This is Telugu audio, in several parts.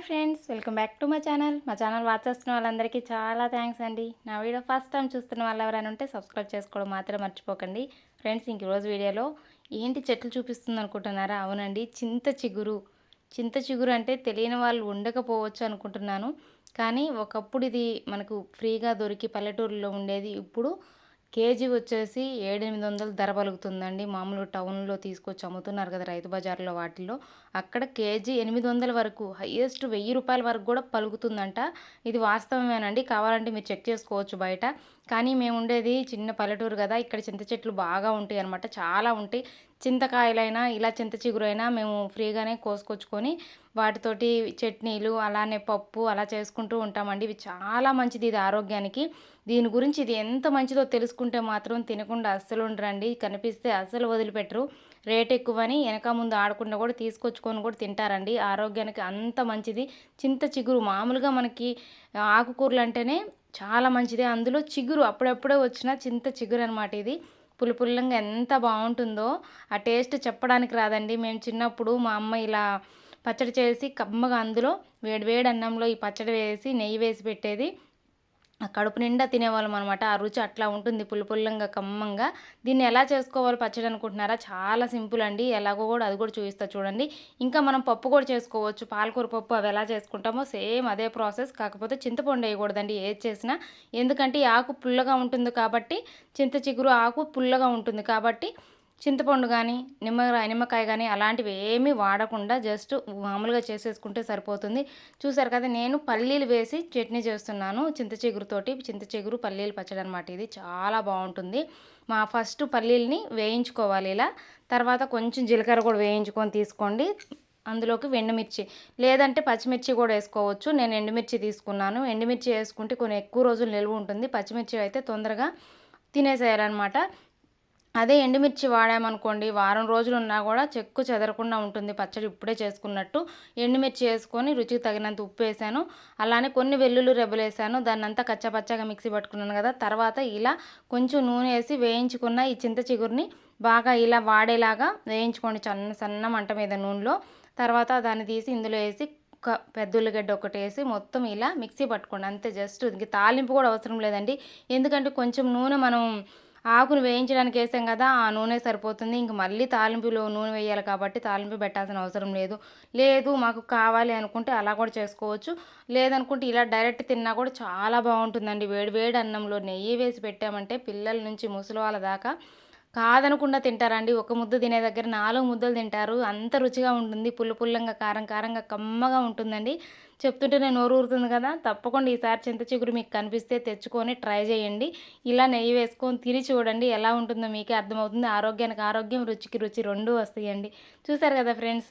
Hi friends welcome back to మా ఛానల్. మా ఛానల్ వాచ్ చేస్తున్న వాళ్ళందరికీ చాలా థ్యాంక్స్ అండి. నా వీడియో ఫస్ట్ టైం చూస్తున్న వాళ్ళు ఎవరైనా ఉంటే సబ్స్క్రైబ్ చేసుకోవడం మాత్రం మర్చిపోకండి. ఫ్రెండ్స్ ఇంక రోజు వీడియోలో ఏంటి చెట్లు చూపిస్తుంది అనుకుంటున్నారా? అవునండి చింత చిగురు. చింత చిగురు అంటే తెలియని వాళ్ళు ఉండకపోవచ్చు అనుకుంటున్నాను. కానీ ఒకప్పుడు ఇది మనకు ఫ్రీగా దొరికి పల్లెటూరులో ఉండేది. ఇప్పుడు కేజీ వచ్చేసి ఏడెనిమిది వందలు ధర పలుకుతుందండి. మామూలు టౌన్లో తీసుకొచ్చి అమ్ముతున్నారు కదా రైతు బజార్లో వాటిల్లో. అక్కడ కేజీ ఎనిమిది వందల వరకు హయ్యెస్ట్ వెయ్యి రూపాయల వరకు కూడా పలుకుతుందంట. ఇది వాస్తవమేనండి. కావాలంటే మీరు చెక్ చేసుకోవచ్చు బయట. కానీ మేము ఉండేది చిన్న పల్లెటూరు కదా ఇక్కడ చింత చెట్లు బాగా ఉంటాయి అనమాట చాలా ఉంటాయి. చింతకాయలైనా ఇలా చింత చిగురైనా మేము ఫ్రీగానే కోసుకొచ్చుకొని వాటితోటి చట్నీలు అలానే పప్పు అలా చేసుకుంటూ ఉంటామండి. ఇవి చాలా మంచిది ఇది ఆరోగ్యానికి. దీని గురించి ఇది ఎంత మంచిదో తెలుసుకుంటే మాత్రం తినకుండా అస్సలు ఉండరండి. కనిపిస్తే అస్సలు వదిలిపెట్టరు. రేట్ ఎక్కువని వెనక ముందు ఆడకుండా కూడా తీసుకొచ్చుకొని కూడా తింటారండి. ఆరోగ్యానికి అంత మంచిది. చింత చిగురు మామూలుగా మనకి ఆకుకూరలు అంటేనే చాలా మంచిది. అందులో చిగురు అప్పుడప్పుడే వచ్చిన చింత చిగురు అనమాట ఇది. పులిపుల్లంగా ఎంత బాగుంటుందో ఆ టేస్ట్ చెప్పడానికి రాదండి. మేము చిన్నప్పుడు మా అమ్మ ఇలా పచ్చడి చేసి కమ్మగా అందులో వేడి వేడి అన్నంలో ఈ పచ్చడి వేసి నెయ్యి వేసి పెట్టేది. కడుపు నిండా తినేవాళ్ళం అనమాట ఆ రుచి అట్లా ఉంటుంది పుల్ల పుల్లంగా కమ్మంగా. దీన్ని ఎలా చేసుకోవాలి పచ్చడి అనుకుంటున్నారా? చాలా సింపుల్ అండి. ఎలాగో కూడా అది కూడా చూపిస్తా చూడండి. ఇంకా మనం పప్పు కూడా చేసుకోవచ్చు. పాలకూర పప్పు అవి ఎలా చేసుకుంటామో సేమ్ అదే ప్రాసెస్. కాకపోతే చింతపండు వేయకూడదండి. ఏది చేసినా. ఎందుకంటే ఆకు పుల్లగా ఉంటుంది కాబట్టి చింత చిగురు ఆకు పుల్లగా ఉంటుంది కాబట్టి చింతపండు కానీ నిమ్మ నిమ్మకాయ కానీ అలాంటివి ఏమీ వాడకుండా జస్ట్ మామూలుగా చేసేసుకుంటే సరిపోతుంది. చూసారు కదా నేను పల్లీలు వేసి చట్నీ చేస్తున్నాను. చింత చిగురుతోటి చింత చిగురు పల్లీలు పచ్చడి అనమాట ఇది చాలా బాగుంటుంది. మా ఫస్ట్ పల్లీలని వేయించుకోవాలి ఇలా. తర్వాత కొంచెం జీలకర్ర కూడా వేయించుకొని తీసుకోండి. అందులోకి ఎండుమిర్చి లేదంటే పచ్చిమిర్చి కూడా వేసుకోవచ్చు. నేను ఎండుమిర్చి తీసుకున్నాను. ఎండుమిర్చి వేసుకుంటే కొన్ని ఎక్కువ రోజులు నిల్వ ఉంటుంది. పచ్చిమిర్చి అయితే తొందరగా తినేసేయాలన్నమాట. అదే ఎండుమిర్చి వాడామనుకోండి వారం రోజులు ఉన్నా కూడా చెక్కు చెదరకుండా ఉంటుంది. పచ్చడి ఇప్పుడే చేసుకున్నట్టు ఎండుమిర్చి వేసుకొని రుచికి తగినంత ఉప్పు వేసాను. అలానే కొన్ని వెల్లుల్లి రెబ్బలు వేసాను. దాన్ని అంతా కచ్చపచ్చగా మిక్సీ పట్టుకున్నాను కదా. తర్వాత ఇలా కొంచెం నూనె వేసి వేయించుకున్న ఈ చింత చిగురిని బాగా ఇలా వాడేలాగా వేయించుకోండి. సన్న సన్న మంట మీద నూనెలో. తర్వాత దాన్ని తీసి ఇందులో వేసి ఒక పెద్ద ఉల్లిగడ్డ ఒకటి వేసి మొత్తం ఇలా మిక్సీ పట్టుకోండి. అంతే జస్ట్ ఇంక తాలింపు కూడా అవసరం లేదండి. ఎందుకంటే కొంచెం నూనె మనం ఆకును వేయించడానికి వేసాం కదా ఆ నూనె సరిపోతుంది. ఇంక మళ్ళీ తాలింపులో నూనె వేయాలి కాబట్టి తాలింపు పెట్టాల్సిన అవసరం లేదు. లేదు మాకు కావాలి అనుకుంటే అలా కూడా చేసుకోవచ్చు. లేదనుకుంటే ఇలా డైరెక్ట్ తిన్నా కూడా చాలా బాగుంటుందండి. వేడి వేడి అన్నంలో నెయ్యి వేసి పెట్టామంటే పిల్లల నుంచి ముసలి వాళ్ళ దాకా కాదనకుండా తింటారండి. ఒక ముద్ద తినే దగ్గర నాలుగు ముద్దలు తింటారు. అంత రుచిగా ఉంటుంది. పుల్ల పుల్లంగా కారం కారంగా కమ్మగా ఉంటుందండి. చెప్తుంటే నేను నోరు ఊరుతుంది కదా. తప్పకుండా ఈసారి చింత చిగురు మీకు కనిపిస్తే తెచ్చుకొని ట్రై చేయండి. ఇలా నెయ్యి వేసుకొని తిని చూడండి ఎలా ఉంటుందో మీకే అర్థమవుతుంది. ఆరోగ్యానికి ఆరోగ్యం రుచికి రుచి రెండూ వస్తాయండి. చూసారు కదా ఫ్రెండ్స్?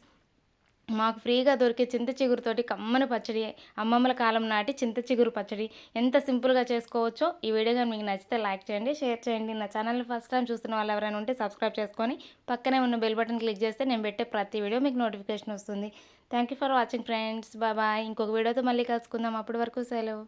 మాకు ఫ్రీగా దొరికే చింత చిగురుతోటి కమ్మని పచ్చడి అమ్మమ్మల కాలం నాటి చింత చిగురు పచ్చడి. ఎంత సింపుల్గా చేసుకోవచ్చో ఈ వీడియో కానీ మీకు నచ్చితే లైక్ చేయండి షేర్ చేయండి. నా ఛానల్ని ఫస్ట్ టైం చూస్తున్న వాళ్ళు ఎవరైనా ఉంటే సబ్స్క్రైబ్ చేసుకొని పక్కనే ఉన్న బెల్ బటన్ క్లిక్ చేస్తే నేను పెట్టే ప్రతి వీడియో మీకు నోటిఫికేషన్ వస్తుంది. థ్యాంక్ ఫర్ వాచింగ్ ఫ్రెండ్స్ బాబాయ్ ఇంకొక వీడియోతో మళ్ళీ కలుసుకుందాం. అప్పటి వరకు సెలవు.